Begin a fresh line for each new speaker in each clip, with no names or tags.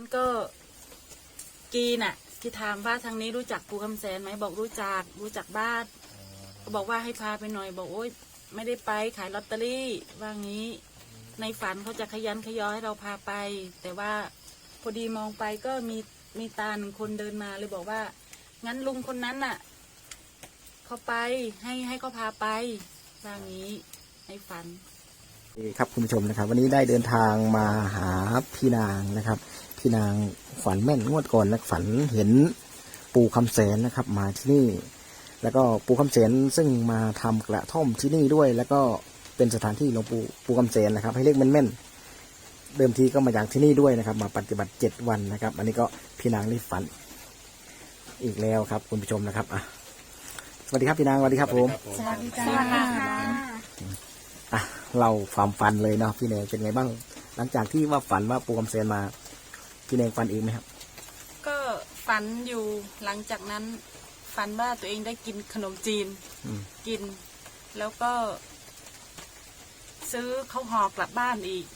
มันก็กีน่ะ ที่ถามว่าทางนี้รู้จักปูคำแสนไหมบอกรู้จักรู้จักบ้านก็บอกว่าให้พาไปหน่อย บอกโอ๊ยไม่ได้ไปขายลอตเตอรี่ว่างี้ ในฝันเขาจะขยันขยอให้เราพาไป แต่ว่าพอดีมองไปก็มีมีตาหนึ่งคนเดินมาเลยบอกว่า งั้นลุงคนนั้นน่ะเขาไปให้ให้เขาพาไปว่างี้ในฝัน
ครับคุณผู้ชมนะครับ วันนี้ได้เดินทางมาหาพี่นางนะครับ พี่นางฝันแม่นงวดก่อนนะฝันเห็นปู่คำแสนนะครับ มาที่นี่ แล้วก็ปู่คำแสนซึ่งมาทำกระท่อมที่นี่ด้วย แล้วก็เป็นสถานที่หลวงปู่ปู่คำแสนนะครับ ให้เลขแม่นๆเดิมทีก็มาจากที่นี่ด้วยนะครับ มาปฏิบัติเจ็ดวันนะครับ อันนี้ก็พี่นางได้ฝัน อีกแล้วครับ คุณผู้ชมนะครับอะสวัสดีครับพี่นางสวัสดีครับผม
สวัสดีจ้า
อะเราความฝันเลยเนาะพี่เนยเป็นไงบ้าง หลังจากที่ว่าฝันว่าปูกำเซนมา พี่เนยฝันอีกไหมครับ
ก็ฝันอยู่หลังจากนั้น ฝันว่าตัวเองได้กินขนมจีน
อืม
กิน แล้วก็ ซื้อข้าวห่อกลับบ้านอีก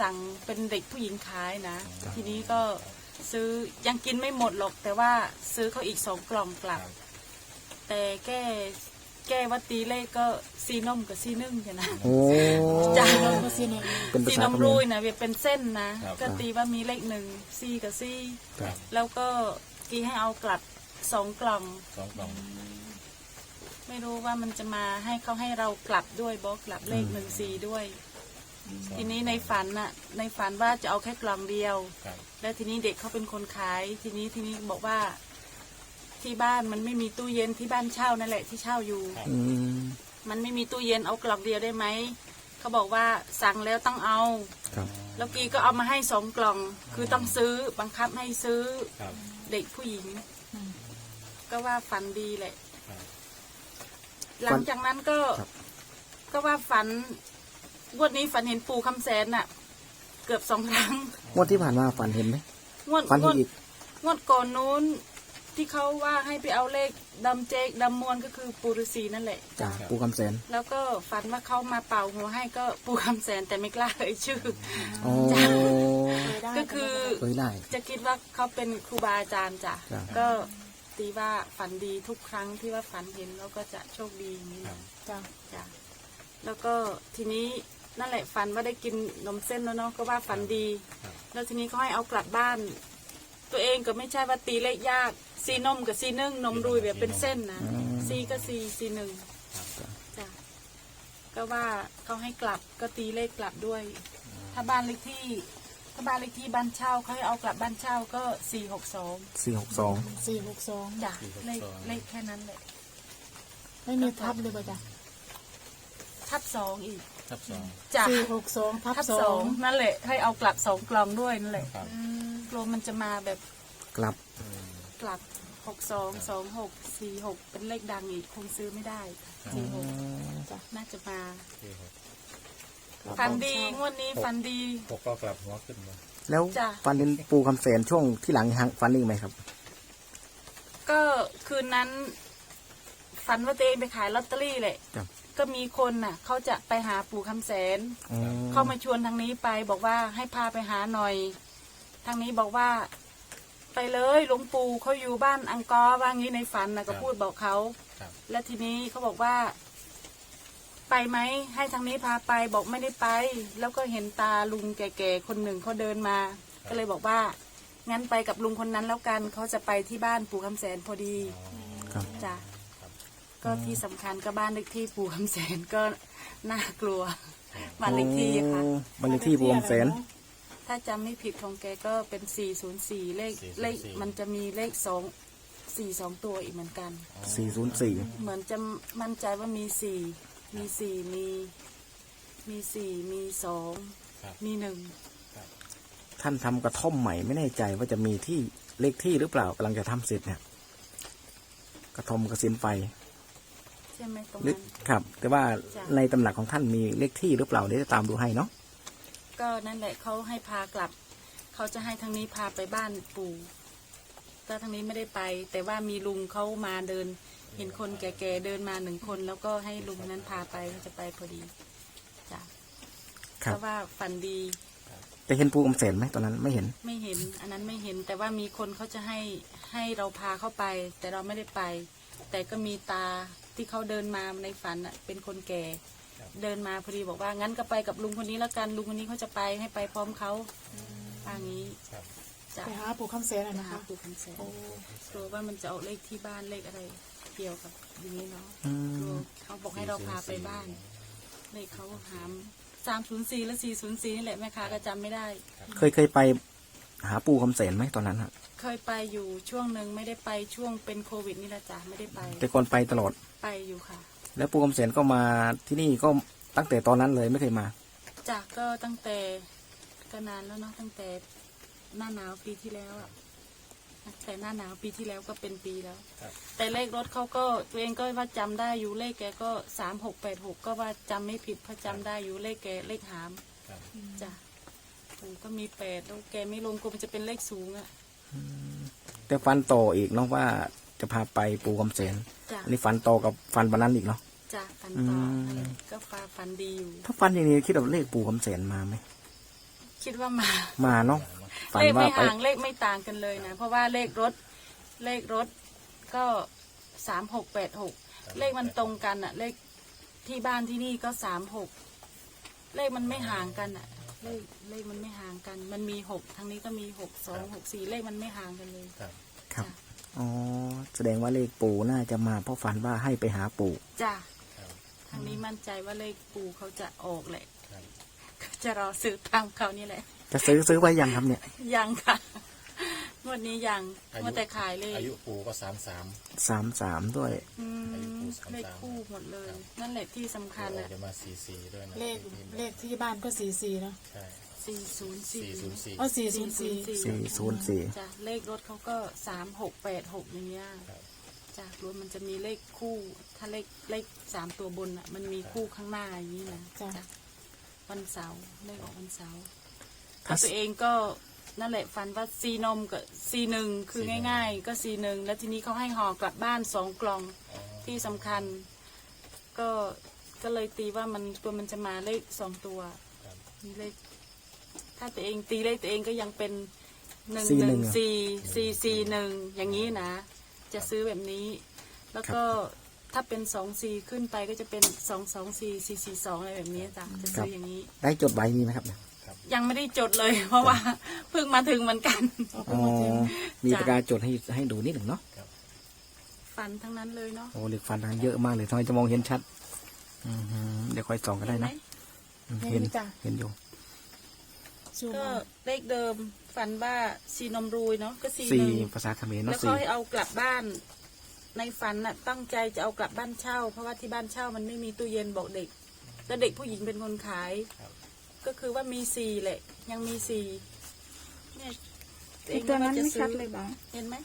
สั่งเป็นเด็กผู้หญิงขายนะทีนี้ก็ซื้อยังกินไม่หมดหรอก แต่ว่าซื้อเขาอีกสองกล่องกลับ แต่แก้ แก้ว่าตีเลขก็ซีนมกับซีนึ่งใช่นะ
โอ้
จ้ะ
เป็นภา
ซี
ษาน
ม
เขม
รุ
ร
ยนะเป็นเส้นนะ
ครับ
ก็ตีว่ามีเลขหนึ่งซีกับซี
ครับ
แล้วก็กีให้เอากลับสองกล่อง
สองกล่อง
ไม่รู้ว่ามันจะมาให้เขาให้เรากลับด้วยบอกกลับเลขหนึ่งสี่ด้วย ทีนี้ในฝันน่ะในฝันว่าจะเอาแค่กล่องเดียว
ครับ
แล้วทีนี้เด็กเขาเป็นคนขาย ทีนี้ทีนี้บอกว่า ที่บ้านมันไม่มีตู้เย็นที่บ้านเช่านั่นแหละที่เช่าอยู่
อืม
มันไม่มีตู้เย็นเอากล่องเดียวได้ไหมเขาบอกว่าสั่งแล้วต้องเอา
ครับ
แล้วกีก็เอามาให้สองกล่อง คือต้องซื้อบังคับให้ซื้อ
ครับ
เด็กผู้หญิง ก็ว่าฝันดีแหละ
ครับ
หลังจากนั้นก็
ครับ
ก็ว่าฝันงวดนี้ฝันเห็นปู่คำแสนน่ะ เกือบสองครั้ง
งวดที่ผ่านมาฝันเห็นไหม
งวด
ฝัน
ง
เห็
วนด
อีก
งวดก่อนนู้น ที่เขาว่าให้ไปเอาเลขดำเจกดำมวนก็คือปูฤาษีนั่นแหละ
จากปูคำแสน
แล้วก็ฝันว่าเขามาเป่าหัวให้ก็ปู่คำแสนแต่ไม่กล้าเอ่ยชื่อ
โอ้
ก็คือ
เคยได้
จะคิดว่าเขาเป็นครูบาอาจารย์จ้ะ
ครับ
ก็ตีว่าฝันดีทุกครั้งที่ว่าฝันเห็นแล้วก็จะโชคดีอย่างนี้นะจ้ะจ้ะแล้วก็ทีนี้นั่นแหละฝันว่าได้กินนมเส้นแล้วเนาะก็ว่าฝันดีแล้วทีนี้เขาให้เอากลับบ้าน ตัวเองก็ไม่ใช่ว่าตีเลขยากซีนมกับซีนึ่งนมรุยแบบเป็นเส้นนะซีก็ซีซีหนึ่งจ้ะก็ว่าเขาให้กลับก็ตีเลขกลับด้วย ถ้าบ้านเลขที่ ถ้าบ้านเลขที่บ้านเช่าเขาให้เอากลับบ้านเช่าก็สี่หกสอง
สี่หกสอง
สี่หกสอง
จ้ะเลขเลขแค่นั้นแหละ
ไม่มีทับเลยป่ะจ๊ะ
ทับสองอีก
ทับสอง
จ้ะ
สี่หกสองทับ
ทับ
ส
ส
อ
องงนั่นแหละ ให้เอากลับสองกล่องด้วยนั่นแหละ
ครับ
กลัวมันจะมาแบบ
กลับ
กลับหกสองสองหกสี่หกเป็นเลขดังอีกคงซื้อไม่ได้สี่หกน่าจะมา
ที่หก
ฟันดีงวดนี้ฟันดี
หกก็กลับหัวขึ้นมา
แล้ว
จ้ะ
ฝันเห็นปูคำแสนช่วงที่หลังยังฝันอีกไหมครับ
ก็คืนนั้น ฝันว่าตัวเองไปขายลอตเตอรี่แหละ
ครับ
ก็มีคนน่ะเขาจะไปหาปู่คำแสน
อ๋อ
เข้ามาชวนทางนี้ไปบอกว่าให้พาไปหาหน่อย ทางนี้บอกว่า ไปเลยหลวงปู่เขาอยู่บ้านอังกอร์ว่างี้ในฝันนะก็พูดบอกเขา
ครับ
แล้วทีนี้เขาบอกว่า ไปไหมให้ทางนี้พาไปบอกไม่ได้ไป แล้วก็เห็นตาลุงแก่ๆคนหนึ่งเขาเดินมา ก็เลยบอกว่า งั้นไปกับลุงคนนั้นแล้วกันเขาจะไปที่บ้านปู่คำแสนพอดี
ครับ
จ้ะ ก็ที่สำคัญก็บ้านเลขที่ปู่คำแสนก็น่ากลัวบ้านเลขที่ค่ะ
โอ้บ้านเลขที่ปูคำแสน
ถ้าจำไม่ผิดของแกก็เป็น 404 เลข
404
เลขมันจะมีเลขสองสี่สองตัวอีกเหมือนกัน
สี่ศูนย์สี่
เหมือนจะมั่นใจว่ามีสี่มีสี่มีมีสี่มีสอง
ครับ
มีหนึ่ง
ท่านทำกระท่อมใหม่ไม่แน่ใจว่าจะมีที่เลขที่หรือเปล่ากำลังจะทำเสร็จเนี่ย กระท่อมกระสินไฟ
ใช่ไหมตรง
หรือ
นั้น
ครับ แต่ว่า
จ้ะ
ในตำหนักของท่านมีเลขที่หรือเปล่าเดี๋ยวจะตามดูให้เนาะ
ก็นั่นแหละเขาให้พากลับ เขาจะให้ทางนี้พาไปบ้านปู่ก็ทางนี้ไม่ได้ไป แต่ว่ามีลุงเขามาเดิน เห็นคนแก่ๆเดินมาหนึ่งคน แล้วก็ให้ลุงนั้นพาไปเขาจะไปพอดีจ้ะ
ครับ
เพราะว่าฝันดี
แต่เห็นปูคำแสนไหมตอนนั้นไม่เห็น
ไม่เห็น อันนั้นไม่เห็น แต่ว่ามีคนเขาจะให้ให้เราพาเข้าไป แต่เราไม่ได้ไป แต่ก็มีตา ที่เขาเดินมาในฝันอะเป็นคนแก่ เดินมาพอดีบอกว่างั้นก็ไปกับลุงคนนี้แล้วกันลุงคนนี้เขาจะไปให้ไปพร้อมเขาว่างี้จะ
ไปหาปู่คำแสนอะ
มา
นะ
หา
คะ
ปู่คำแสน
โอ้
กลัวว่ามันจะออกเลขที่บ้านเลขอะไรเกี่ยวกับอย่างนี้เนาะ
อื
กลัว
ม
เขาบอกให้เราพาไปบ้านเลขเขาหามสามศูนย์สี่และสี่ศูนย์สี่นี่แหละแม่ค้าก็จำไม่ได้
เคยเคยไปหาปูคำแสนไหมตอนนั้นอะ
เคยไปอยู่ช่วงหนึ่งไม่ได้ไปช่วงเป็นโควิดนี่แหละจ้ะไม่ได้ไป
แต่ก่อนไปตลอด
ไป อยู่ค่ะ
แล้วปูคำแสนก็มาที่นี่ก็ตั้งแต่ตอนนั้นเลยไม่เคยมา
จากก็ตั้งแต่ก็นานแล้วเนาะตั้งแต่หน้าหนาวปีที่แล้วอะตั้งแต่หน้าหนาวปีที่แล้วก็เป็นปีแล้วแต่เลขรถเขาก็ตัวเองก็ว่าจำได้อยู่เลขแกก็สามหกแปดหกก็ว่าจำไม่ผิดเพราะจำได้อยู่เลขแกเลขหามจ้ะโอ้ก็มีแปดแล้วแกไม่ลงกลมนจะเป็นเลขสูงอะ
แต่ฟันต่ออีกเนาะว่า จะพาไปปูคำแสน
จ้ะ
อันนี้ฟันต่อกับฟันวันนั้นอีกเนาะ
จ้ะฟันต่ออ
ม
นั่นแหละก็ฟ้าฟันดีอยู่
ถ้าฟันอย่างนี้คิดว่าเลขปูคำแสนมาไหม
คิดว่ามา
มาเนาะฝัน
เลข
ว่า
ไม่
ไป
ห่างเลขไม่ต่างกันเลยนะ เพราะว่าเลขรถเลขรถก็สามหกแปดหกเลขมันตรงกันอะเลขที่บ้านที่นี่ก็สามหกเลขมันไม่ห่างกันอะเลขเลขมันไม่ห่างกัน มันมีหกทางนี้ก็มีหกสองหกสี่เลขมันไม่ห่างกันเลย
ครับ
จ้ะ
อ๋อ แสดงว่าเลขปูน่าจะมาเพราะฝันว่าให้ไปหาปู่
จ้ะทางนี้มั่นใจว่าเลขปู่เขาจะออกแหละก็จะรอซื้อตามเขานี่แหละ
จะซื้อซื้อไว้ยังครับเนี่ย
ยังค่ะงวดนี้ยัง
อายุ
งวดแต่ขายเลข
อายุปู่ก็สามสาม
สามสามด้วย
อืม
อายุคู่สาม
เลข
สาม
คู่หมดเลย นั่นแหละที่สำคัญ
ปู่
อะ
จะมาสี่สี่ด้วยนะ
เลขเลขที่บ้านก็สี่สี่เนาะ
ใช่
สี่ศูนย์สี่
สี่ศูนย์สี่
อ๋อสี่ศูนย์สี่
สี่ศูนย์สี่
จ้ะเลขรถเขาก็สามหกแปดหกอย่างเงี้ย
ครับ
จ้ะรถมันจะมีเลขคู่ ถ้าเลขเลขสามตัวบนอะ มันมีคู่ข้างหน้าอย่างนี้นะจ้ะวันเสาร์เลขออกวันเสาร์ถ้าตัวเองก็นั่นแหละฟันว่าซีนมกับซีหนึ่งคือง่าย ๆ ก็ซีหนึ่งแล้วทีนี้เขาให้ห่อกลับบ้านสองกล่อง
อ๋อ
ที่สำคัญ ก็ก็เลยตีว่ามันตัวมันจะมาเลขสองตัว
ครับ
มีเลข ถ้าตัวเองตีเลขตัวเองก็ยังเป็นหนึ่ง
สี่
ห
หนึ่
นึ่
ง
ง
อะ
สี่สี่สี่หนึ่งอย่างนี้นะ จะซื้อแบบนี้ แล้วก็ถ้าเป็นสองสี่ขึ้นไปก็จะเป็นสองสองสี่สี่สี่สองอะไรแบบนี้จ้ะจะซื้ออย่างนี้
ได้จดไว้มีไหมครับเนี่ย
ยังไม่ได้จดเลย เพราะว่าเพิ่งมาถึงเหมือนกัน
เอา
อ๋
เพิ่งมาถึง
อมีปากกาจดให้ให้ดูนิดหนึ่งเนาะ
ฝันทั้งนั้นเลยเนาะ
โอ้เลขฟันทางเยอะมากเลยทำไมจะมองเห็นชัดอือหือเดี๋ยวคอยส่องก็ได้
เห็นไหม
นะอืมเห็นเห็นอยู่
ซูม
ก็
เอา
เลขเดิมฝันว่าสีนมรุยเนาะก็สีห
สี่
นึ่ง
ภาษาเขมร
แล้
เนาะ
วเขา
สี่
ให้เอากลับบ้าน ในฝันน่ะตั้งใจจะเอากลับบ้านเช่า เพราะว่าที่บ้านเช่ามันไม่มีตู้เย็นบอกเด็กแล้วเด็กผู้หญิงเป็นคนขายก็คือว่ามีสี่แหละ ยังมีสี่เนี่ย
อีกตัวนั้น
จะ
ไม่
ซื้
ชั
อ
ดเลยบ้าง
เห็นไหม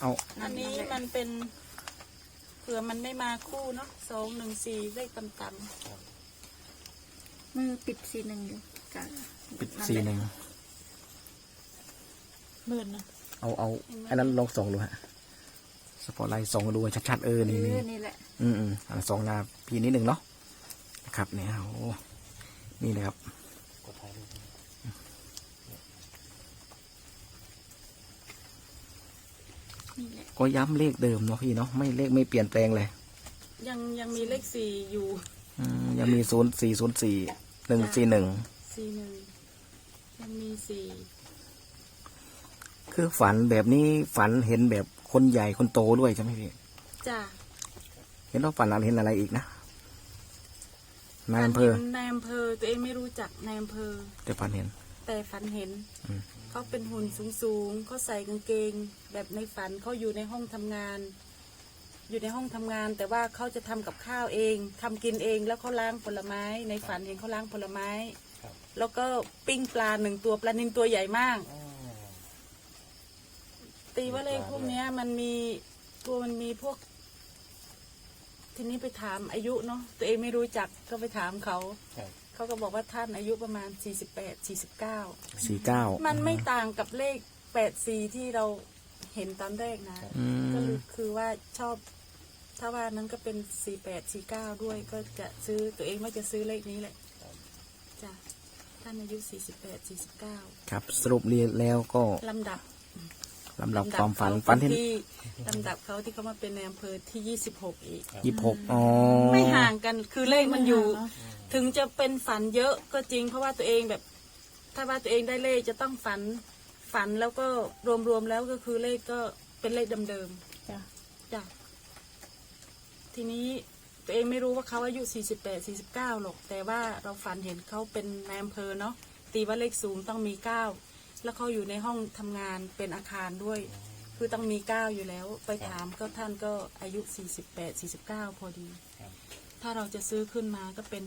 เอา
อันนี้มันเป็นเผื่อมันไม่มาคู่เนาะสองหนึ่งสี่เลขต่ำ
มือปิดสีหนึ่งอยู่ กัน
ปิดสี่หนึ่ง
มืดนะ
เอาเอาอันนั้นลองส่องดูฮะสปอร์ตไลท์ส่องดูให้ชัดๆเออ
เอ
นี่นี่
อนี่แหละ
อืมอืมอะส่องหน้าพี่นิดหนึ่งเนาะนะครับเนี่ยโอ้นี่นะครับ
กดถ่ายรูป
นี่แหละ
ก็ย้ำเลขเดิมเนาะพี่เนาะไม่เลขไม่เปลี่ยนแปลงเลย
ๆยังยังมีเลขสี่อยู่
อืมยังมีศูนย์สี่ศูนย์สี่หนึ่งสี่หนึ่ง
สี่หนึ่งยังมีสี่
คือฝันแบบนี้ฝันเห็นแบบคนใหญ่คนโตด้วยใช่ไหมพี่
จ้ะ
เห็นว่าฝันอะไรเห็นอะไรอีกนะนายอำเภอ
ฝันห็นนายอำเภอตัวเองไม่รู้จักนายอำเภอ
แต่ฝันเห็น
แต่ฝันเห็น
อืม
เขาเป็นหุ่นสูงๆ เขาใส่กางเกง แบบในฝันเขาอยู่ในห้องทำงาน อยู่ในห้องทำงาน แต่ว่าเขาจะทำกับข้าวเองทำกินเองแล้วเขาล้างผลไม้ ในฝันเห็นเขาล้างผลไม้ แล้วก็ปิ้งปลาหนึ่งตัวปลานินตัวใหญ่มากตีว่าเลขพวกเนี้ยมันมีตัวมันมีพวก ทีนี้ไปถามอายุเนาะตัวเองไม่รู้จักก็ไปถามเขา
ครับ
เขาก็บอกว่าท่านอายุประมาณ48 49
สี่เก้า
มันไม่ต่างกับเลข84ที่เราเห็นตอนแรกนะ
อื
ก็
ม
คือว่าชอบ ถ้าว่านั้นก็เป็น 48 49 ด้วยก็จะซื้อตัวเองว่าจะซื้อเลขนี้แหละจ้ะ ท่านอายุสี่สิบแปดสี่สิบเก้า
ครับ สรุปเรียนแล้วก็
ลำดับ
ลำดับความฝัน
เขา
ฝันที่
ที่ลำดับเขาที่เขามาเป็นในอำเภอที่ยี่สิบหกอีก
ยี่หกอ๋อ
ไม่ห่างกันคือเลขมันอยู่
ไม่ห่างเนอะ
ถึงจะเป็นฝันเยอะก็จริง เพราะว่าตัวเองแบบ ถ้าว่าตัวเองได้เลขจะต้องฝันฝันแล้วก็รวมๆแล้วก็คือเลขก็เป็นเลขเดิม
จ้ะ
ๆจ้ะทีนี้ ตัวเองไม่รู้ว่าเขาอายุ 48 49 หรอก แต่ว่าเราฝันเห็นเขาเป็นนายอำเภอเนาะ ตีว่าเลขสูงต้องมี 9 แล้วเขาอยู่ในห้องทำงานเป็นอาคารด้วย คือต้องมี 9 อยู่แล้ว ไปถามก็ท่านก็อายุ 48 49 พอดี
ครับ
ถ้าเราจะซื้อขึ้นมาก็เป็น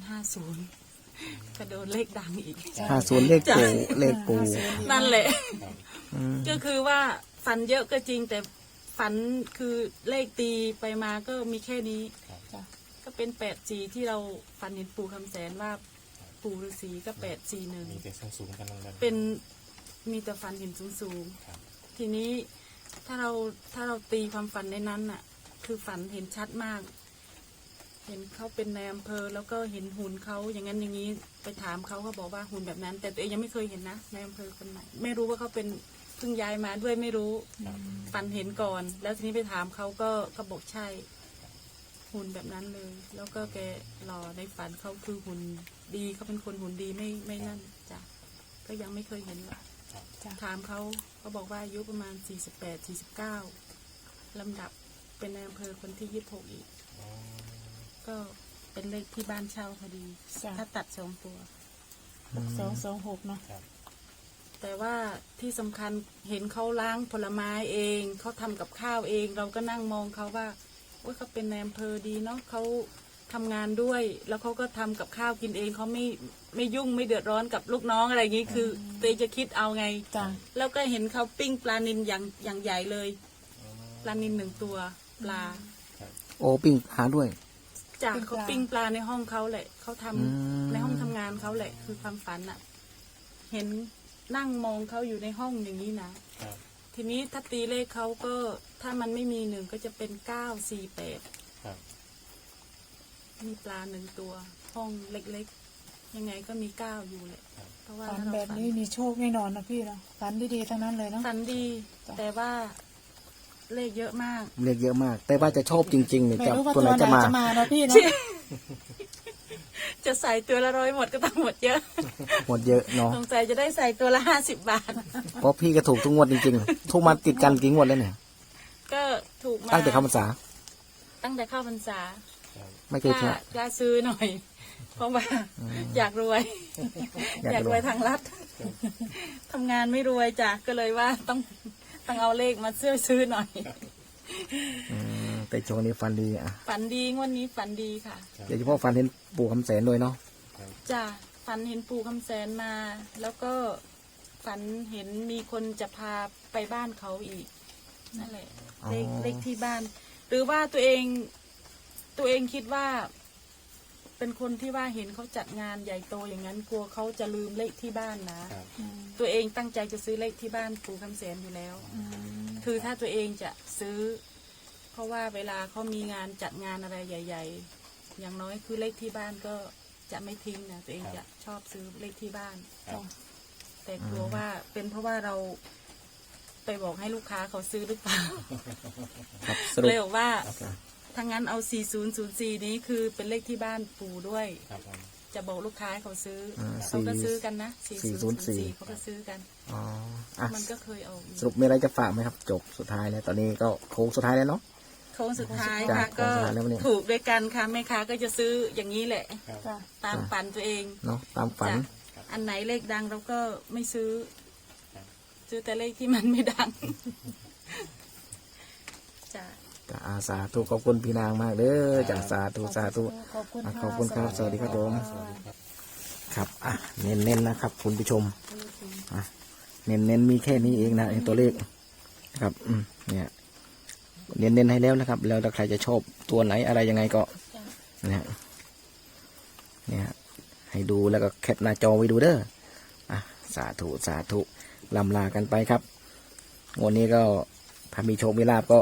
50กระโดนเลขดังอีก
ห้าศูนย์เลขปูเลขปู
นั่นแหละ
ครับ
อืม
ก็คือว่าฝันเยอะก็จริงแต่ฝันคือเลขตีไปมาก็มีแค่นี้
จ้ะ
ก็เป็นแปดจีที่เราฝันเห็นปู่คำแสนว่าปู่ฤาษีก็แปดจีหนึ่ง
มีแต่สูงๆกันลงกัน
เป็นมีแต่ฝันเห็นสูงสูงๆ
ครับ
ทีนี้ถ้าเราถ้าเราตีความฝันในนั้นน่ะ คือฝันเห็นชัดมาก เห็นเขาเป็นในอำเภอแล้วก็เห็นหุ่นเขาอย่างนั้นอย่างนี้ไปถามเขาเขาบอกว่าหุ่นแบบนั้น แต่ตัวเองยังไม่เคยเห็นนะในอำเภอคนไหนไม่รู้ว่าเขาเป็นเพิ่งย้ายมาด้วยไม่รู้
ครับ
ฝันเห็นก่อน แล้วทีนี้ไปถามเขาก็ก็บอกใช่ หุ่นแบบนั้นเลย แล้วก็แกรอในฝันเขาคือหุ่นดีเขาเป็นคนหุ่นดีไม่ไม่นั่นจ้ะก็ยังไม่เคยเห็นหรอก
จ้ะ
ถามเขาเขาบอกว่าอายุประมาณ 48 49ลำดับเป็นในอำเภอคนที่ 26 อีก
อ๋อ
ก็เป็นเลขที่บ้านเช่าพอดี
จ้ะ
ถ้าตัดสองตัว
สองสองหกเนาะ
ครับ
แต่ว่าที่สำคัญเห็นเขาล้างผลไม้เอง เขาทำกับข้าวเอง เราก็นั่งมองเขาว่า ว่าเขาเป็นในอำเภอดีเนาะเขาทำงานด้วย แล้วเขาก็ทำกับข้าวกินเองเขาไม่ไม่ยุ่งไม่เดือดร้อนกับลูกน้องอะไรอย่างนี้คือตัวเองจะคิดเอาไง
จ้ะ
แล้วก็เห็นเขาปิ้งปลานินอย่างอย่างใหญ่เลยปลานินหนึ่งตัวปลา
โอปิ้งหาด้วย
จากเขาปิ้งปลาในห้องเขาแหละเขาทำ
อืม
ในห้องทำงานเขาแหละ คือความฝันอะเห็นนั่งมองเขาอยู่ในห้องอย่างนี้นะ
ครับ
ทีนี้ถ้าตีเลขเขาก็ถ้ามันไม่มีหนึ่งก็จะเป็นเก้าสี่แปด
ครับ
มีปลาหนึ่งตัว ห้องเล็กๆ ยังไงก็มีเก้าอยู่แหละเพราะว่า
ฝัน
ถ้าเรา
แบบนี้มีโชคแน่นอนนะพี่เนาะฝันดีๆทั้งนั้นเลยเนาะ
ฝันดี
จ้ะ
แต่ว่าเลขเยอะมาก
เลขเยอะมาก แต่ว่าจะชอบจริงๆเนี่ย
ไม่
จะ
รู้ว่า
ตั
ตัวว
ไหน
ไหน
จะมา
จะมาเนาะพี่เนาะ
จะใส่ตัวละร้อยหมดก็ต้องหมดเยอะ
หมดเยอะเนาะ
สงสัยจะได้ใส่ตัวละห้าสิบบาท
เพราะพี่ก็ถูกทุกงวดจริงๆทุกมาติดกันกี่งวดแล้วเนี่ย
ก็ถูกมา
ตั้งแต่เข้าพรรษา
ตั้งแต่เข้าพรรษา
ครับ
ไม่เค
ก
ย
ล้า
แค่
กล้าซื้อหน่อย เพราะว่าอยากรวย อยากรวยทางรัฐทำงานไม่รวยจ้ะก็เลยว่าต้องต้องเอาเลขมาซื้อซื้อหน่อย
อืมแต่ช่วงนี้ฟันดีอะ
ฝันดีงวันนี้ฝันดีค่ะ
โดยเฉพาะฟันเห็นปู่คำแสนด้วยเนาะ
จ้ะฝันเห็นปู่คำแสนมา แล้วก็ฝันเห็นมีคนจะพาไปบ้านเขาอีก นั่นแหละเลขเลขที่บ้าน หรือว่าตัวเองตัวเองคิดว่า เป็นคนที่ว่าเห็นเขาจัดงานใหญ่โตอย่างนั้นกลัวเขาจะลืมเลขที่บ้านนะ
ครับ
อืม
ตัวเองตั้งใจจะซื้อเลขที่บ้านปู่คำแสนอยู่แล้ว
อืม
คือถ้าตัวเองจะซื้อ เพราะว่าเวลาเขามีงานจัดงานอะไรใหญ่ ๆ อย่างน้อยคือเลขที่บ้านก็จะไม่ทิ้งนะตัวเองจะชอบซื้อเลขที่บ้าน
ครับ
แต่กลัวว่าเป็นเพราะว่าเราไปบอกให้ลูกค้าเขาซื้อหรือเปล่า
ครับสรุป
เลยบอกว่า
ครับ
ถ้างั้นเอา 4004 นี้คือเป็นเลขที่บ้านปู่ด้วย
ครับผม
จะบอกลูกค้าให้เขาซื้ออ
ม
เขาก็ซื้อกันนะ
404
4004 เขาก็ซื้อกัน
อ๋ออะ
มันก็เคยเอาอยู่
สรุปมีอะไรจะฝากไหมครับ จบสุดท้ายแล้ว ตอนนี้ก็โค้งสุดท้ายแล้วเนาะ
โค้งสุดท้าย
จ้ะ
ค่ะ
โค้
ก็
งสุดท้ายแล้วเนี่ย
ถูกด้วยกันค่ะแม่ค้าก็จะซื้ออย่างนี้แหละ
ครับ
จ้ะ
ตามฝันตัวเอง
เนาะตามฝัน
จ้ะอันไหนเลขดังเราก็ไม่ซื้อ ซื้อแต่เลขที่มันไม่ดังจ้ะ
จ้ะอาสาธุขอบคุณพี่นางมากเด้อจ้ะสาธุสาธุ
ขอบคุณ
อะ
ค่ะ
ขอบคุณครับ สวัสดีครับผม ครับอะเน้นๆนะครับ คุณผู้ชมอะเน้นๆมีแค่นี้เองนะไอ้ตัวเลขนะครับอืมเนี่ย เน้นๆให้แล้วนะครับ แล้วถ้าใครจะชอบตัวไหนอะไรยังไงก็
จ้ะ
เนี่ยเนี่ยให้ดูแล้วก็แคปหน้าจอไว้ดูเด้ออะสาธุสาธุลำลากันไปครับงวดนี้ก็ถ้ามีโชคมีลาบก็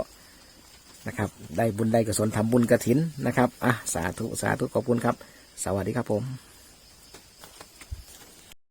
นะครับ ได้บุญได้กุศลทำบุญกระถินนะครับ อะ สาธุ สาธุ ขอบคุณครับ สวัสดีครับผม